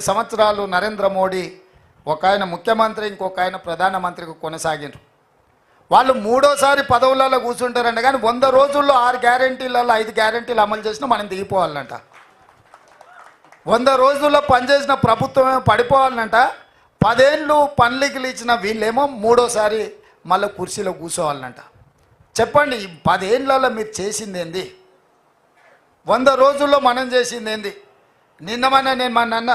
సంవత్సరాలు నరేంద్ర మోడీ ఒక ఆయన ముఖ్యమంత్రి ఇంకొక ఆయన ప్రధానమంత్రికి కొనసాగారు వాళ్ళు మూడోసారి పదవులలో కూర్చుంటారంట కానీ వంద రోజుల్లో ఆరు గ్యారంటీలలో ఐదు గ్యారంటీలు అమలు చేసినా మనం దిగిపోవాలంట వంద రోజుల్లో పనిచేసిన ప్రభుత్వమే పడిపోవాలంట పదేళ్ళు పనులకి ఇచ్చిన వీళ్ళేమో మూడోసారి మళ్ళీ కుర్చీలో కూర్చోవాలంట చెప్పండి ఈ పదేళ్ళలో మీరు చేసింది ఏంది వంద రోజుల్లో మనం చేసింది ఏంది నిన్నమన్నా నేను మా నాన్న